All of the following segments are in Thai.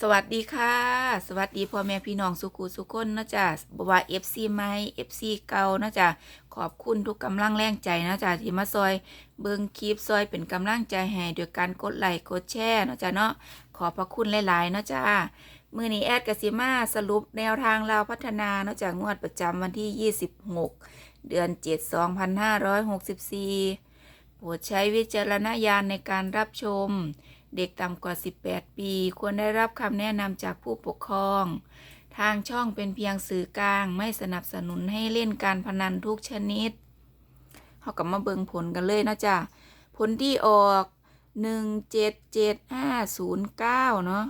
สวัสดีค่ะ สวัสดีพ่อแม่พี่น้องสุขุสุขคนนาะจ๊ะบว่า FC ใหม่ FC เก่านาะจ๊ะขอบคุณทุกกำลังแรงใจนาะจ๊ะที่มาซอย เบิ่งคลิปซอยเป็นกำลังใจให้ด้วยการกดไลค์กดแชร์นาะจ๊ะเนาะขอบพระคุณหลายๆนาะจ๊ะมื้อนี้แอดกสิมาสรุปแนวทางเราพัฒนาเนาะจ๊ะงวดประจำวันที่ 26 เดือน 7 2564โปรดใช้วิจารณญาณในการรับชม เด็กต่ำกว่า 18 ปี ควรได้รับคำแนะนำจากผู้ปกครอง ทางช่องเป็นเพียงสื่อกลาง ไม่สนับสนุนให้เล่นการพนันทุกชนิดเขากลับมาเบิงผลกันเลยนะจ๊ะ ผลที่ออก 177509 เนาะ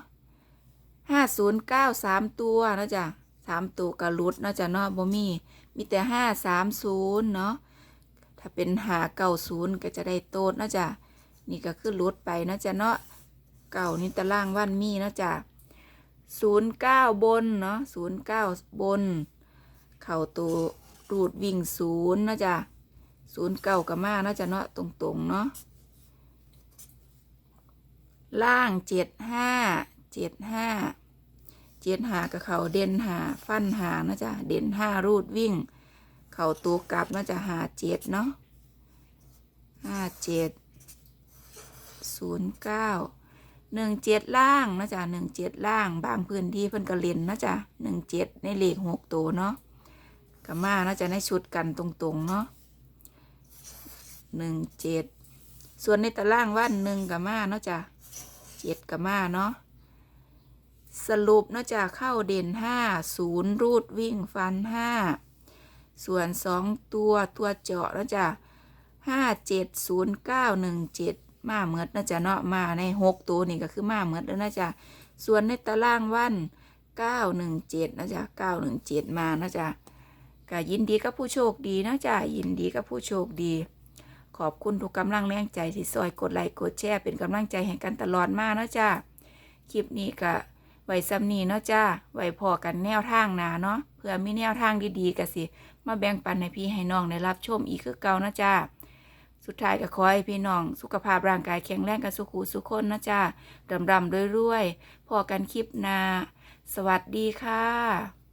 509 3 ตัวนะจ๊ะ 3 ตัวกระลุดนะจ๊ะเนาะบ่มี มีแต่ 530 เนาะ ถ้าเป็นหาเก้าศูนย์ก็จะได้โตดนะจ๊ะนี่ก็คือลดไปนะจ๊ะเนาะ เก่านี่ตารางวันมีนะจ๊ะศูนย์เก้าบนเนาะศูนย์เก้าบน เข่าตัวรูดวิ่งศูนย์นะจ๊ะศูนย์เก้ากับมานะจ๊ะเนาะตรงๆเนาะล่างเจ็ดห้าเจ็ดห้าเจ็ดหากับเขาเด่นหาฟันหานะจ๊ะเด่นห้ารูดวิ่ง เข่าตัวกลับน่าจะหาเจ็ดเนาะห้าเจ็ดศูนย์เก้า หนึ่งเจ็ดล่างนะจ๊ะหนึ่งเจ็ดล่าง บางพื้นที่เพิ่นก็เล่นนะจ๊ะหนึ่งเจ็ดในเลขหกตัวเนาะกับมาน่าจะในชุดกันตรงๆเนาะหนึ่งเจ็ดส่วนในตารางว่าหนึ่งกับมาเนาะจ๊ะเจ็ดกับมาเนาะสรุปเนาะจ๊ะเข้าเด่นห้าศูนย์รูดวิ่งฟันห้าส่วนสองตัวตัวเจาะแล้วจ้ะห้าเจ็ดศูนย์เก้าหนึ่งเจ็ด มาเหมือดนะจ๊ะเนาะมาในหกตัวนี่ก็คือมาเหมือดแล้วนะจ๊ะส่วนในตารางวันเก้าหนึ่งเจ็ดนะจ๊ะเก้าหนึ่งเจ็ดมานะจ๊ะก็ยินดีกับผู้โชคดีนะจ๊ะยินดีกับผู้โชคดี ขอบคุณทุกกำลังแรงใจที่ซอยกดไลค์กดแชร์เป็นกำลังใจให้กันตลอดมากนะจ๊ะคลิปนี้ก็ไว้ซ้ำนี้เนาะจ้า ไว้พอกันแนวทางนาเนาะ เพื่อมีแนวทางดีๆก็สิ มาแบ่งปันให้พี่ให้น้องได้รับชมอีกคือเก่านะจ้า สุดท้ายก็ขอให้พี่น้อง สุขภาพร่างกายแข็งแรงกันสุขูสุขคนนะจ๊ะรำรำรวยๆพอกันคลิปหนาสวัสดีค่ะ